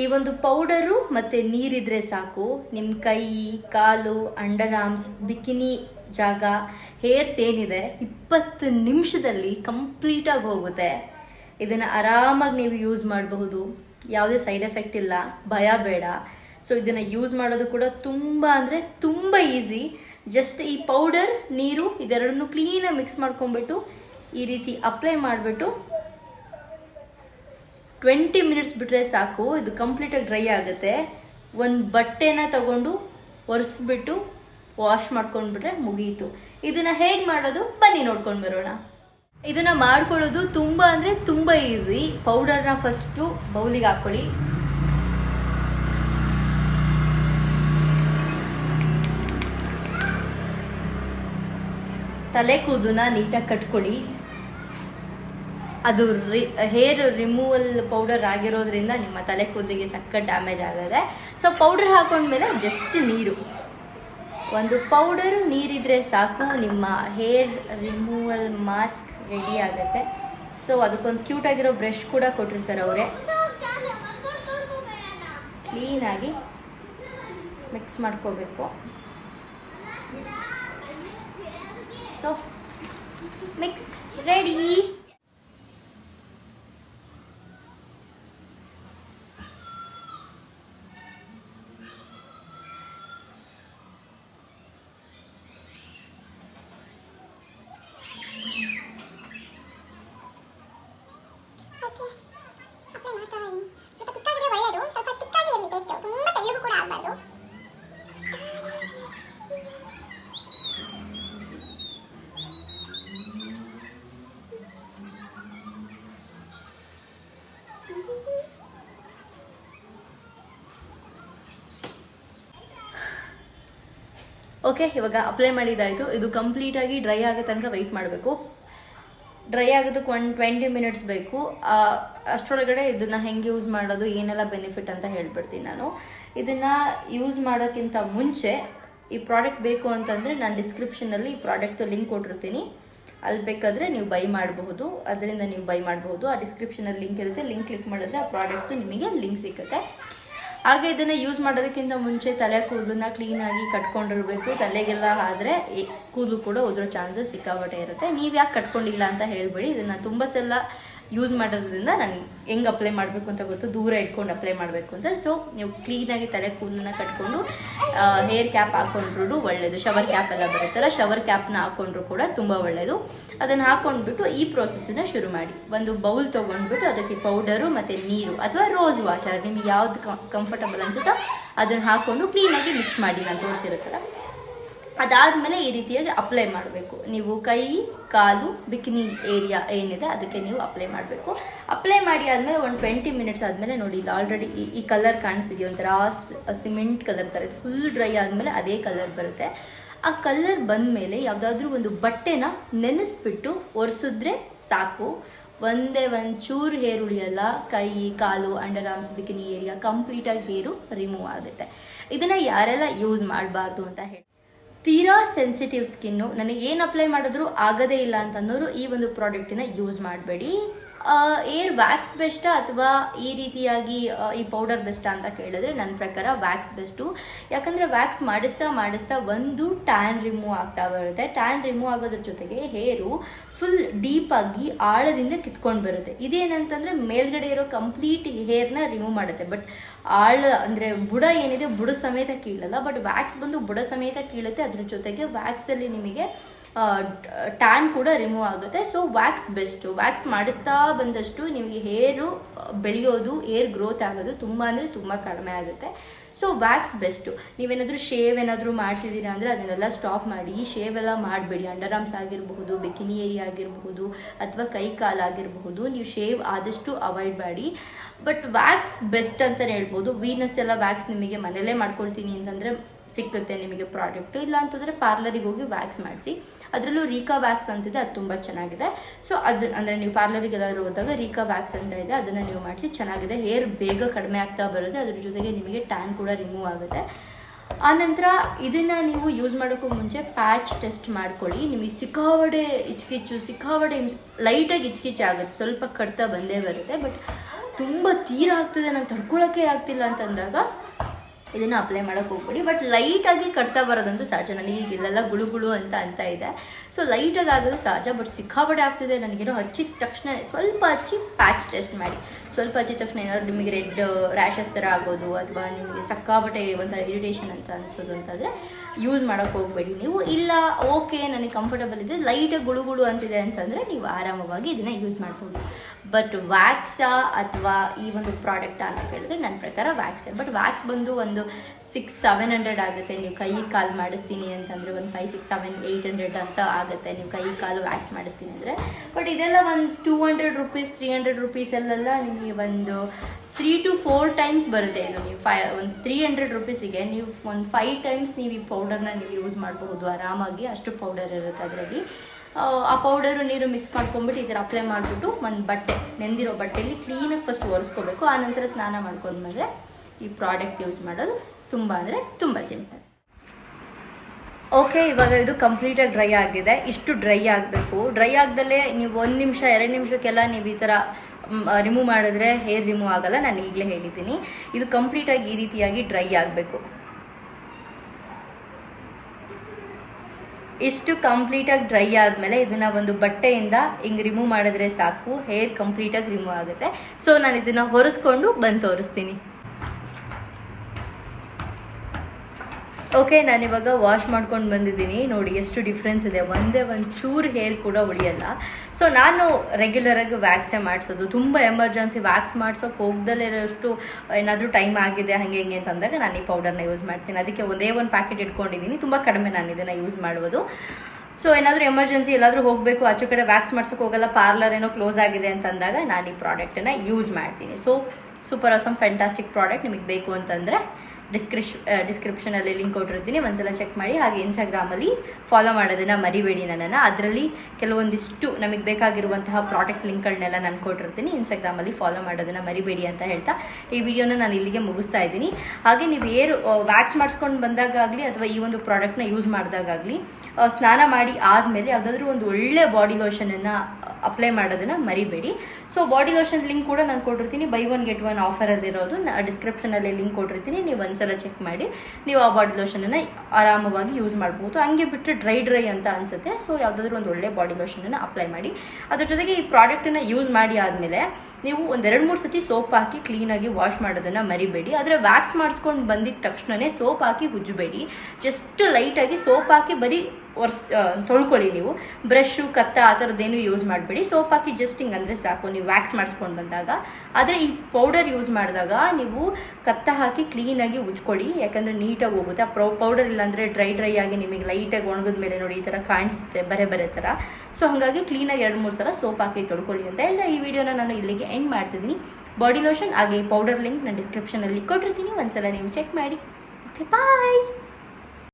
ಈ ಒಂದು ಪೌಡರು ಮತ್ತು ನೀರಿದ್ರೆ ಸಾಕು. ನಿಮ್ಮ ಕೈ, ಕಾಲು ಅಂಡರ್ ಆರ್ಮ್ಸ್ ಬಿಕಿನಿ ಜಾಗ, ಹೇರ್ಸ್ ಏನಿದೆ ಇಪ್ಪತ್ತು ನಿಮಿಷದಲ್ಲಿ ಕಂಪ್ಲೀಟಾಗಿ ಹೋಗುತ್ತೆ. ಇದನ್ನು ಆರಾಮಾಗಿ ನೀವು ಯೂಸ್ ಮಾಡಬಹುದು. ಯಾವುದೇ ಸೈಡ್ ಎಫೆಕ್ಟ್ ಇಲ್ಲ, ಭಯ ಬೇಡ. ಸೊ, ಇದನ್ನು ಯೂಸ್ ಮಾಡೋದು ಕೂಡ ತುಂಬ ಅಂದರೆ ತುಂಬ ಈಸಿ. ಜಸ್ಟ್ ಈ ಪೌಡರ್, ನೀರು ಇದೆರಡನ್ನೂ ಕ್ಲೀನಾಗಿ ಮಿಕ್ಸ್ ಮಾಡ್ಕೊಂಡ್ಬಿಟ್ಟು ಈ ರೀತಿ ಅಪ್ಲೈ ಮಾಡಿಬಿಟ್ಟು ಟ್ವೆಂಟಿ ಮಿನಿಟ್ಸ್ ಬಿಟ್ಟರೆ ಸಾಕು, ಇದು ಕಂಪ್ಲೀಟಾಗಿ ಡ್ರೈ ಆಗುತ್ತೆ. ಒಂದು ಬಟ್ಟೆನ ತಗೊಂಡು ಒರೆಸ್ಬಿಟ್ಟು ವಾಶ್ ಮಾಡ್ಕೊಂಡ್ಬಿಟ್ರೆ ಮುಗೀತು. ಇದನ್ನು ಹೇಗೆ ಮಾಡೋದು? ಬನ್ನಿ ನೋಡ್ಕೊಂಡು ಬರೋಣ. ಇದನ್ನು ಮಾಡ್ಕೊಳ್ಳೋದು ತುಂಬ ಅಂದರೆ ತುಂಬ ಈಸಿ ಪೌಡರ್ನ ಫಸ್ಟು ಬೌಲಿಗೆ ಹಾಕ್ಕೊಳ್ಳಿ ತಲೆ ಕೂದಲನ್ನ ನೀಟಾಗಿ ಕಟ್ಕೊಳ್ಳಿ. ಅದು ರಿ, ಹೇರ್ ರಿಮೂವಲ್ ಪೌಡರ್ ಆಗಿರೋದ್ರಿಂದ ನಿಮ್ಮ ತಲೆ ಕೂದಲಿಗೆ ಸಕ್ಕ ಡ್ಯಾಮೇಜ್ ಆಗುತ್ತೆ ಸೊ ಪೌಡರ್ ಹಾಕೊಂಡ್ಮೇಲೆ ಜಸ್ಟ್ ನೀರು. ಒಂದು ಪೌಡರು ನೀರಿದ್ರೆ ಸಾಕು, ನಿಮ್ಮ ಹೇರ್ ರಿಮೂವಲ್ ಮಾಸ್ಕ್ ರೆಡಿ ಆಗುತ್ತೆ. ಸೊ ಅದಕ್ಕೊಂದು ಕ್ಯೂಟಾಗಿರೋ ಬ್ರಷ್ ಕೂಡ ಕೊಟ್ಟಿರ್ತಾರೆ ಅವರೇ. ಕ್ಲೀನಾಗಿ ಮಿಕ್ಸ್ ಮಾಡ್ಕೋಬೇಕು. ಸೊ ಮಿಕ್ಸ್ ರೆಡಿ ಓಕೆ ಇವಾಗ ಅಪ್ಲೈ ಮಾಡಿದ್ದಾಯಿತು ಇದು ಕಂಪ್ಲೀಟಾಗಿ ಡ್ರೈ ಆಗೋ ತನಕ ವೆಯ್ಟ್ ಮಾಡಬೇಕು. ಡ್ರೈ ಆಗೋದಕ್ಕೆ ಒನ್ ಟ್ವೆಂಟಿ ಮಿನಿಟ್ಸ್ ಬೇಕು. ಅಷ್ಟರೊಳಗಡೆ ಇದನ್ನು ಹೆಂಗೆ ಯೂಸ್ ಮಾಡೋದು, ಏನೆಲ್ಲ ಬೆನಿಫಿಟ್ ಅಂತ ಹೇಳ್ಬಿಡ್ತೀನಿ ನಾನು. ಇದನ್ನು ಯೂಸ್ ಮಾಡೋಕ್ಕಿಂತ ಮುಂಚೆ ಈ ಪ್ರಾಡಕ್ಟ್ ಬೇಕು ಅಂತಂದರೆ ನಾನು ಡಿಸ್ಕ್ರಿಪ್ಷನಲ್ಲಿ ಈ ಪ್ರಾಡಕ್ಟ್ ಲಿಂಕ್ ಕೊಟ್ಟಿರ್ತೀನಿ. ಅಲ್ಲಿ ಬೇಕಾದರೆ ನೀವು ಬೈ ಮಾಡಬಹುದು. ಅದರಿಂದ ನೀವು ಬೈ ಮಾಡಬಹುದು. ಆ ಡಿಸ್ಕ್ರಿಪ್ಷನಲ್ಲಿ ಲಿಂಕ್ ಇರುತ್ತೆ. ಲಿಂಕ್ ಕ್ಲಿಕ್ ಮಾಡಿದ್ರೆ ಆ ಪ್ರಾಡಕ್ಟು ನಿಮಗೆ ಲಿಂಕ್ ಸಿಗುತ್ತೆ. ಹಾಗೆ ಇದನ್ನು ಯೂಸ್ ಮಾಡೋದಕ್ಕಿಂತ ಮುಂಚೆ ತಲೆ ಕೂದಲನ್ನ ಕ್ಲೀನಾಗಿ ಕಟ್ಕೊಂಡಿರಬೇಕು. ತಲೆಗೆಲ್ಲ ಆದರೆ ಕೂದಲು ಕೂಡ ಉದ್ರೋ ಚಾನ್ಸಸ್ ಸಿಕ್ಕಾಪಟ್ಟೆ ಇರುತ್ತೆ. ನೀವು ಯಾಕೆ ಕಟ್ಕೊಂಡಿಲ್ಲ ಅಂತ ಹೇಳ್ಬೇಡಿ. ಇದನ್ನು ತುಂಬ ಸಲ ಯೂಸ್ ಮಾಡೋದ್ರಿಂದ ನಂಗೆ ಹೆಂಗೆ ಅಪ್ಲೈ ಮಾಡಬೇಕು ಅಂತ ಗೊತ್ತು. ದೂರ ಇಟ್ಕೊಂಡು ಅಪ್ಲೈ ಮಾಡಬೇಕು ಅಂತ. ಸೊ ನೀವು ಕ್ಲೀನಾಗಿ ತಲೆ ಕೂದಲನ್ನ ಕಟ್ಕೊಂಡು ಹೇರ್ ಕ್ಯಾಪ್ ಹಾಕೊಂಡ್ರೂ ಒಳ್ಳೆಯದು ಶವರ್ ಕ್ಯಾಪ್ ಎಲ್ಲ ಬರುತ್ತಲ್ಲ ಶವರ್ ಕ್ಯಾಪ್ನ ಹಾಕೊಂಡ್ರು ಕೂಡ ತುಂಬ ಒಳ್ಳೆಯದು ಅದನ್ನು ಹಾಕೊಂಡ್ಬಿಟ್ಟು ಈ ಪ್ರೋಸೆಸ್ಸನ್ನ ಶುರು ಮಾಡಿ. ಒಂದು ಬೌಲ್ ತೊಗೊಂಡ್ಬಿಟ್ಟು ಅದಕ್ಕೆ ಪೌಡರು ಮತ್ತು ನೀರು ಅಥವಾ ರೋಸ್ ವಾಟರ್ ನಿಮ್ಗೆ ಯಾವ್ದು ಕಂಫರ್ಟಬಲ್ ಅನ್ಸುತ್ತೋ ಅದನ್ನು ಹಾಕ್ಕೊಂಡು ಕ್ಲೀನಾಗಿ ಮಿಕ್ಸ್ ಮಾಡಿ. ನಾನು ತೋರಿಸಿರೋ ಥರ. ಅದಾದಮೇಲೆ ಈ ರೀತಿಯಾಗಿ ಅಪ್ಲೈ ಮಾಡಬೇಕು. ನೀವು ಕೈ, ಕಾಲು ಬಿಕಿನಿ ಏರಿಯಾ ಏನಿದೆ ಅದಕ್ಕೆ ನೀವು ಅಪ್ಲೈ ಮಾಡಬೇಕು. ಅಪ್ಲೈ ಮಾಡಿ ಆದಮೇಲೆ ಒಂದು ಟ್ವೆಂಟಿ ಮಿನಿಟ್ಸ್ ಆದಮೇಲೆ ನೋಡಿ, ಇಲ್ಲಿ ಆಲ್ರೆಡಿ ಈ ಈ ಕಲರ್ ಕಾಣಿಸ್ತಿದೆಯೋ? ಒಂಥರ ಸಿಮೆಂಟ್ ಕಲರ್ ಥರ ಫುಲ್ ಡ್ರೈ ಆದಮೇಲೆ ಅದೇ ಕಲರ್ ಬರುತ್ತೆ. ಆ ಕಲರ್ ಬಂದಮೇಲೆ ಯಾವುದಾದ್ರೂ ಒಂದು ಬಟ್ಟೆನ ನೆನೆಸ್ಬಿಟ್ಟು ಒರೆಸಿದ್ರೆ ಸಾಕು. ಒಂದೇ ಒಂದು ಚೂರು ಹೇರ್ ಉಳಿಯಲ್ಲ, ಕೈ, ಕಾಲು ಅಂಡರ್ ಆರ್ಮ್ಸ್ ಬಿಕಿನಿ ಏರಿಯಾ ಕಂಪ್ಲೀಟಾಗಿ ಹೇರು ರಿಮೂವ್ ಆಗುತ್ತೆ. ಇದನ್ನು ಯಾರೆಲ್ಲ ಯೂಸ್ ಮಾಡಬಾರ್ದು ಅಂತ ಹೇಳಿ ತೀರಾ ಸೆನ್ಸಿಟಿವ್ ಸ್ಕಿನ್ನು ನನಗೆ ಏನು ಅಪ್ಲೈ ಮಾಡಿದ್ರು ಆಗದೇ ಇಲ್ಲ ಅಂತಂದವರು ಈ ಒಂದು ಪ್ರಾಡಕ್ಟಿನ ಯೂಸ್ ಮಾಡಬೇಡಿ. ಏರ್ ವ್ಯಾಕ್ಸ್ ಬೆಸ್ಟಾ ಅಥವಾ ಈ ರೀತಿಯಾಗಿ ಈ ಪೌಡರ್ ಬೆಸ್ಟಾ ಅಂತ ಕೇಳಿದ್ರೆ ನನ್ನ ಪ್ರಕಾರ ವ್ಯಾಕ್ಸ್ ಬೆಸ್ಟು ಯಾಕಂದರೆ ವ್ಯಾಕ್ಸ್ ಮಾಡಿಸ್ತಾ ಮಾಡಿಸ್ತಾ ಒಂದು ಟ್ಯಾನ್ ರಿಮೂವ್ ಆಗ್ತಾ ಬರುತ್ತೆ. ಟ್ಯಾನ್ ರಿಮೂವ್ ಆಗೋದ್ರ ಜೊತೆಗೆ ಹೇರು ಫುಲ್ ಡೀಪಾಗಿ ಆಳದಿಂದ ಕಿತ್ಕೊಂಡು ಬರುತ್ತೆ. ಇದೇನಂತಂದರೆ ಮೇಲ್ಗಡೆ ಇರೋ ಕಂಪ್ಲೀಟ್ ಹೇರ್ನ ರಿಮೂವ್ ಮಾಡುತ್ತೆ. ಬಟ್ ಆಳ ಅಂದರೆ ಬುಡ ಏನಿದೆ ಬುಡ ಸಮೇತ ಕೀಳಲ್ಲ. ಬಟ್ ವ್ಯಾಕ್ಸ್ ಬಂದು ಬುಡ ಸಮೇತ ಕೀಳುತ್ತೆ. ಅದ್ರ ಜೊತೆಗೆ ವ್ಯಾಕ್ಸಲ್ಲಿ ನಿಮಗೆ ಟ್ಯಾನ್ ಕೂಡ ರಿಮೂವ್ ಆಗುತ್ತೆ. ಸೊ ವ್ಯಾಕ್ಸ್ ಬೆಸ್ಟು ವ್ಯಾಕ್ಸ್ ಮಾಡಿಸ್ತಾ ಬಂದಷ್ಟು ನಿಮಗೆ ಹೇರು ಬೆಳೆಯೋದು ಏರ್ ಗ್ರೋತ್ ಆಗೋದು ತುಂಬ ಅಂದರೆ ತುಂಬ ಕಡಿಮೆ ಆಗುತ್ತೆ. ಸೊ ವ್ಯಾಕ್ಸ್ ಬೆಸ್ಟು ನೀವೇನಾದರೂ ಶೇವ್ ಏನಾದರೂ ಮಾಡ್ತಿದ್ದೀರಾ ಅಂದರೆ ಅದನ್ನೆಲ್ಲ ಸ್ಟಾಪ್ ಮಾಡಿ. ಶೇವ್ ಎಲ್ಲ ಮಾಡಬೇಡಿ. ಅಂಡರ್ ಆರ್ಮ್ಸ್ ಆಗಿರಬಹುದು ಬೆಕಿನಿ ಏರಿಯಾ ಆಗಿರಬಹುದು, ಅಥವಾ ಕೈ ಕಾಲು ಆಗಿರಬಹುದು, ನೀವು ಶೇವ್ ಆದಷ್ಟು ಅವಾಯ್ಡ್ ಮಾಡಿ. ಬಟ್ ವ್ಯಾಕ್ಸ್ ಬೆಸ್ಟ್ ಅಂತಲೇ ಹೇಳ್ಬೋದು. ವೀನಸ್ ಎಲ್ಲ ವ್ಯಾಕ್ಸ್ ನಿಮಗೆ ಮನೇಲೇ ಮಾಡ್ಕೊಳ್ತೀನಿ ಅಂತಂದರೆ ಸಿಕ್ಕುತ್ತೆ ನಿಮಗೆ ಪ್ರಾಡಕ್ಟು ಇಲ್ಲ ಅಂತಂದರೆ ಪಾರ್ಲರಿಗೆ ಹೋಗಿ ವ್ಯಾಕ್ಸ್ ಮಾಡಿಸಿ, ಅದರಲ್ಲೂ ರೀಕಾ ವ್ಯಾಕ್ಸ್ ಅಂತಿದೆ, ಅದು ತುಂಬ ಚೆನ್ನಾಗಿದೆ. ಸೊ ಅದು ಅಂದರೆ ನೀವು ಪಾರ್ಲರಿಗೆಲ್ಲಾದ್ರೂ ಹೋದಾಗ ರೀಕಾ ವ್ಯಾಕ್ಸ್ ಅಂತ ಇದೆ, ಅದನ್ನು ನೀವು ಮಾಡಿಸಿ ಚೆನ್ನಾಗಿದೆ. ಹೇರ್ ಬೇಗ ಕಡಿಮೆ ಆಗ್ತಾ ಬರುತ್ತೆ, ಅದ್ರ ಜೊತೆಗೆ ನಿಮಗೆ ಟ್ಯಾನ್ ಕೂಡ ರಿಮೂವ್ ಆಗುತ್ತೆ. ಆನಂತರ ಇದನ್ನು ನೀವು ಯೂಸ್ ಮಾಡೋಕ್ಕೂ ಮುಂಚೆ ಪ್ಯಾಚ್ ಟೆಸ್ಟ್ ಮಾಡ್ಕೊಳ್ಳಿ. ನಿಮಗೆ ಸಿಕ್ಕಾವಡೆ ಇಚ್ಕಿಚ್ಚು ಸಿಕ್ಕಾವಡೆ ಲೈಟಾಗಿ ಇಚ್ಕಿಚ್ಚು ಆಗುತ್ತೆ. ಸ್ವಲ್ಪ ಕಡ್ತಾ ಬಂದೇ ಬರುತ್ತೆ ಬಟ್ ತುಂಬ ತೀರ ಆಗ್ತದೆ, ನಂಗೆ ತಡ್ಕೊಳಕ್ಕೆ ಆಗ್ತಿಲ್ಲ ಅಂತಂದಾಗ ಇದನ್ನು ಅಪ್ಲೈ ಮಾಡೋಕೆ ಹೋಗ್ಬೇಡಿ. ಬಟ್ ಲೈಟಾಗಿ ಕಟ್ತಾ ಬರೋದಂತೂ ಸಹಜ. ನನಗೆ ಈಗ ಇಲ್ಲೆಲ್ಲ ಗುಳು ಅಂತ ಅಂತ ಇದೆ. ಸೊ ಲೈಟಾಗಿ ಆಗೋದು ಸಹಜ ಬಟ್ ಸಿಕ್ಕಾಪಟ್ಟೆ ಆಗ್ತಿದೆ. ನನಗೇನೋ ಹಚ್ಚಿದ ತಕ್ಷಣ, ಸ್ವಲ್ಪ ಹಚ್ಚಿ ಪ್ಯಾಚ್ ಟೆಸ್ಟ್ ಮಾಡಿ. ಸ್ವಲ್ಪ ಹಚ್ಚಿದ ತಕ್ಷಣ ಏನಾದ್ರು ನಿಮಗೆ ರೆಡ್ ರ್ಯಾಷಸ್ ಥರ ಆಗೋದು, ಅಥವಾ ನಿಮಗೆ ಸಕ್ಕಾಪಟ್ಟೆ ಒಂಥರ ಇರಿಟೇಷನ್ ಅಂತ ಅನ್ಸೋದು ಅಂತಂದರೆ ಯೂಸ್ ಮಾಡೋಕೆ ಹೋಗಬೇಡಿ. ನೀವು ಇಲ್ಲ ಓಕೆ ನನಗೆ ಕಂಫರ್ಟಬಲ್ ಇದೆ ಲೈಟಾಗಿ ಗುಳು ಗುಳು ಅಂತಿದೆ ಅಂತಂದರೆ ನೀವು ಆರಾಮವಾಗಿ ಇದನ್ನು ಯೂಸ್ ಮಾಡ್ಬೋದು. ಬಟ್ ವ್ಯಾಕ್ಸಾ ಅಥವಾ ಈ ಒಂದು ಪ್ರಾಡಕ್ಟ್ ಅಂತ ಕೇಳಿದ್ರೆ ನನ್ನ ಪ್ರಕಾರ ವ್ಯಾಕ್ಸೇ ಬಟ್ ವ್ಯಾಕ್ಸ್ ಬಂದು ಒಂದು ಸಿಕ್ಸ್ ಸೆವೆನ್ ಹಂಡ್ರೆಡ್ ಆಗುತ್ತೆ. ನೀವು ಕೈ, ಕಾಲು ಮಾಡಿಸ್ತೀನಿ ಅಂತಂದರೆ ಒಂದು five six seven eight hundred ಅಂತ ಆಗುತ್ತೆ. ನೀವು ಕೈ, ಕಾಲು ವ್ಯಾಕ್ಸ್ ಮಾಡಿಸ್ತೀನಿ ಅಂದರೆ. ಬಟ್ ಇದೆಲ್ಲ ಒಂದು two hundred rupees three hundred ರುಪೀಸಲ್ಲೆಲ್ಲ ನಿಮಗೆ ಒಂದು ತ್ರೀ ಟು ಫೋರ್ ಟೈಮ್ಸ್ ಬರುತ್ತೆ ಇದು. ನೀವು ಫೈ ಒಂದು ತ್ರೀ ಹಂಡ್ರೆಡ್ ರುಪೀಸಿಗೆ ನೀವು ಒಂದು ಫೈವ್ ಟೈಮ್ಸ್ ನೀವು ಈ ಪೌಡರ್ನ ನೀವು ಯೂಸ್ ಮಾಡಬಹುದು. ಆರಾಮಾಗಿ ಅಷ್ಟು ಪೌಡರ್ ಇರುತ್ತೆ ಅದರಲ್ಲಿ. ಆ ಪೌಡರು ನೀರು ಮಿಕ್ಸ್ ಮಾಡ್ಕೊಂಬಿಟ್ಟು ಈ ಥರ ಅಪ್ಲೈ ಮಾಡಿಬಿಟ್ಟು ಒಂದು ಬಟ್ಟೆ, ನೆಂದಿರೋ ಬಟ್ಟೆಯಲ್ಲಿ ಕ್ಲೀನಾಗಿ ಫಸ್ಟ್ ಒರೆಸ್ಕೋಬೇಕು. ಆನಂತರ ಸ್ನಾನ ಮಾಡ್ಕೊಂಡು ಬಂದರೆ ಈ ಪ್ರಾಡಕ್ಟ್ ಯೂಸ್ ಮಾಡೋದು ತುಂಬ ಅಂದರೆ ತುಂಬ ಸಿಂಪಲ್. ಓಕೆ, ಇವಾಗ ಇದು ಕಂಪ್ಲೀಟಾಗಿ ಡ್ರೈ ಆಗಿದೆ. ಇಷ್ಟು ಡ್ರೈ ಆಗಬೇಕು. ಡ್ರೈ ಆಗದಲ್ಲೇ ನೀವು ಒಂದು ನಿಮಿಷ, ಎರಡು ನಿಮಿಷಕ್ಕೆಲ್ಲ ನೀವು ಈ ಥರ ರಿಮೂವ್ ಮಾಡಿದ್ರೆ ಹೇರ್ ರಿಮೂವ್ ಆಗಲ್ಲ. ನಾನು ಈಗಲೇ ಹೇಳಿದ್ದೀನಿ. ಇದು ಕಂಪ್ಲೀಟಾಗಿ ಈ ರೀತಿಯಾಗಿ ಡ್ರೈ ಆಗಬೇಕು. ಇಷ್ಟು ಕಂಪ್ಲೀಟಾಗಿ ಡ್ರೈ ಆದಮೇಲೆ ಇದನ್ನು ಒಂದು ಬಟ್ಟೆಯಿಂದ ಹಿಂಗೆ ರಿಮೂವ್ ಮಾಡಿದ್ರೆ ಸಾಕು. ಹೇರ್ ಕಂಪ್ಲೀಟಾಗಿ ರಿಮೂವ್ ಆಗುತ್ತೆ. ಸೊ, ನಾನು ಇದನ್ನು ಹೊರಿಸ್ಕೊಂಡು ಬಂದು ತೋರಿಸ್ತೀನಿ. ಓಕೆ ನಾನಿವಾಗ ವಾಶ್ ಮಾಡ್ಕೊಂಡು ಬಂದಿದ್ದೀನಿ. ನೋಡಿ, ಎಷ್ಟು ಡಿಫ್ರೆನ್ಸ್ ಇದೆ. ಒಂದೇ ಒಂದು ಚೂರು ಹೇರ್ ಕೂಡ ಉಳಿಯಲ್ಲ. ಸೊ ನಾನು ರೆಗ್ಯುಲರಾಗಿ ವ್ಯಾಕ್ಸೇ ಮಾಡಿಸೋದು. ತುಂಬ ಎಮರ್ಜೆನ್ಸಿ ವ್ಯಾಕ್ಸ್ ಮಾಡ್ಸೋಕೆ ಹೋಗ್ದಲ್ಲೇ ಇರೋಷ್ಟು, ಏನಾದರೂ ಟೈಮ್ ಆಗಿದೆ, ಹಾಗೆ ಹಿಂಗೆ ಅಂತಂದಾಗ ನಾನು ಈ ಪೌಡರ್ನ ಯೂಸ್ ಮಾಡ್ತೀನಿ. ಅದಕ್ಕೆ ಒಂದೇ ಒಂದು ಪ್ಯಾಕೆಟ್ ಇಟ್ಕೊಂಡಿದ್ದೀನಿ. ತುಂಬ ಕಡಿಮೆ ನಾನು ಇದನ್ನು ಯೂಸ್ ಮಾಡ್ಬೋದು. ಸೊ ಏನಾದರೂ ಎಮರ್ಜೆನ್ಸಿ ಎಲ್ಲಾದರೂ ಹೋಗಬೇಕು, ಆಚೆ ಕಡೆ ವ್ಯಾಕ್ಸ್ ಮಾಡ್ಸೋಕೆ ಹೋಗಲ್ಲ ಪಾರ್ಲರ್ ಏನೋ ಕ್ಲೋಸ್ ಆಗಿದೆ ಅಂತಂದಾಗ ನಾನು ಈ ಪ್ರಾಡಕ್ಟನ್ನು ಯೂಸ್ ಮಾಡ್ತೀನಿ. So super awesome fantastic product ನಿಮಗೆ ಬೇಕು ಅಂತಂದರೆ ಡಿಸ್ಕ್ರಿಶ್ ಡಿಸ್ಕ್ರಿಪ್ಷನಲ್ಲಿ ಲಿಂಕ್ ಕೊಟ್ಟಿರ್ತೀನಿ. ಒಂದ್ಸಲ ಚೆಕ್ ಮಾಡಿ. ಹಾಗೆ ಇನ್ಸ್ಟಾಗ್ರಾಮಲ್ಲಿ ಫಾಲೋ ಮಾಡೋದನ್ನು ಮರಿಬೇಡಿ ನನ್ನನ್ನು. ಅದರಲ್ಲಿ ಕೆಲವೊಂದಿಷ್ಟು ನಮಗೆ ಬೇಕಾಗಿರುವಂತಹ ಪ್ರಾಡಕ್ಟ್ ಲಿಂಕ್ಗಳನ್ನೆಲ್ಲ ನಾನು ಕೊಟ್ಟಿರ್ತೀನಿ. ಇನ್ಸ್ಟಾಗ್ರಾಮಲ್ಲಿ ಫಾಲೋ ಮಾಡೋದನ್ನು ಮರಿಬೇಡಿ ಅಂತ ಹೇಳ್ತಾ ಈ ವಿಡಿಯೋನ ನಾನು ಇಲ್ಲಿಗೆ ಮುಗಿಸ್ತಾ ಇದ್ದೀನಿ. ಹಾಗೆ ನೀವು ಏರ್ ವ್ಯಾಕ್ಸ್ ಮಾಡಿಸ್ಕೊಂಡು ಬಂದಾಗಲಿ ಅಥವಾ ಈ ಒಂದು ಪ್ರಾಡಕ್ಟ್ನ ಯೂಸ್ ಮಾಡಿದಾಗಲಿ ಸ್ನಾನ ಮಾಡಿ ಆದಮೇಲೆ ಯಾವುದಾದ್ರೂ ಒಂದು ಒಳ್ಳೆ ಬಾಡಿ ಲೋಷನನ್ನು ಅಪ್ಲೈ ಮಾಡೋದನ್ನು ಮರಿಬೇಡಿ. ಸೊ ಬಾಡಿ ಲೋಷನ್ ಲಿಂಕ್ ಕೂಡ ನಾನು ಕೊಟ್ಟಿರ್ತೀನಿ. ಬೈ ಒನ್ ಗೆಟ್ ಒನ್ ಆಫರಲ್ಲಿರೋದು ಡಿಸ್ಕ್ರಿಪ್ಷನಲ್ಲಿ ಲಿಂಕ್ ಕೊಟ್ಟಿರ್ತೀನಿ. ನೀವು ಒಂದ್ಸಲ ಚೆಕ್ ಮಾಡಿ. ನೀವು ಆ ಬಾಡಿ ಲೋಷನನ್ನು ಆರಾಮವಾಗಿ ಯೂಸ್ ಮಾಡ್ಬೋದು. ಹಂಗೆ ಬಿಟ್ಟರೆ ಡ್ರೈ ಡ್ರೈ ಅಂತ ಅನಿಸುತ್ತೆ. ಸೊ ಯಾವುದಾದ್ರೂ ಒಂದು ಒಳ್ಳೆ ಬಾಡಿ ಲೋಷನನ್ನು ಅಪ್ಲೈ ಮಾಡಿ. ಅದ್ರ ಜೊತೆಗೆ ಈ ಪ್ರಾಡಕ್ಟನ್ನು ಯೂಸ್ ಮಾಡಿ ಆದಮೇಲೆ ನೀವು ಒಂದೆರಡು ಮೂರು ಸತಿ ಸೋಪ್ ಹಾಕಿ ಕ್ಲೀನಾಗಿ ವಾಶ್ ಮಾಡೋದನ್ನು ಮರಿಬೇಡಿ. ಆದರೆ ವ್ಯಾಕ್ಸ್ ಮಾಡಿಸ್ಕೊಂಡು ಬಂದಿದ್ದ ತಕ್ಷಣವೇ ಸೋಪ್ ಹಾಕಿ ಉಜ್ಜಬೇಡಿ. ಜಸ್ಟ್ ಲೈಟಾಗಿ ಸೋಪ್ ಹಾಕಿ ಬರೀ ಒರ್ಸ್ ತೊಳ್ಕೊಳ್ಳಿ ನೀವು. ಬ್ರಷು ಕತ್ತ ಆ ಥರದ್ದೇನು ಯೂಸ್ ಮಾಡಬೇಡಿ. ಸೋಪ್ ಹಾಕಿ ಜಸ್ಟ್ ಹಿಂಗೆ ಅಂದರೆ ಸಾಕು. ನೀವು ವ್ಯಾಕ್ಸ್ ಮಾಡಿಸ್ಕೊಂಡು ಬಂದಾಗ. ಆದರೆ ಈ ಪೌಡರ್ ಯೂಸ್ ಮಾಡಿದಾಗ ನೀವು ಕತ್ತ ಹಾಕಿ ಕ್ಲೀನಾಗಿ ಉಜ್ಕೊಳ್ಳಿ. ಯಾಕಂದರೆ ನೀಟಾಗಿ ಹೋಗುತ್ತೆ. ಆ ಪ್ರೌ ಪೌಡರ್ ಇಲ್ಲಾಂದರೆ ಡ್ರೈ ಡ್ರೈ ಆಗಿ ನಿಮಗೆ ಲೈಟಾಗಿ ಒಣಗಿದ ಮೇಲೆ ನೋಡಿ ಈ ಥರ ಕಾಣಿಸುತ್ತೆ ಬರೆ ಬರೆ ಥರ ಸೊ ಹಾಗಾಗಿ ಕ್ಲೀನಾಗಿ ಎರಡು ಮೂರು ಸಲ ಸೋಪ್ ಹಾಕಿ ತೊಳ್ಕೊಳ್ಳಿ ಅಂತ ಹೇಳ್ತಾ ಈ ವಿಡಿಯೋನ ನಾನು ಇಲ್ಲಿಗೆ ಎಂಡ್ ಮಾಡ್ತಿದ್ದೀನಿ ಬಾಡಿ ಲೋಷನ್ ಹಾಗೆ ಪೌಡರ್ ಲಿಂಕ್ ನಾನು ಡಿಸ್ಕ್ರಿಪ್ಷನಲ್ಲಿ ಕೊಟ್ಟಿರ್ತೀನಿ. ಒಂದ್ಸಲ ನೀವು ಚೆಕ್ ಮಾಡಿ. Okay bye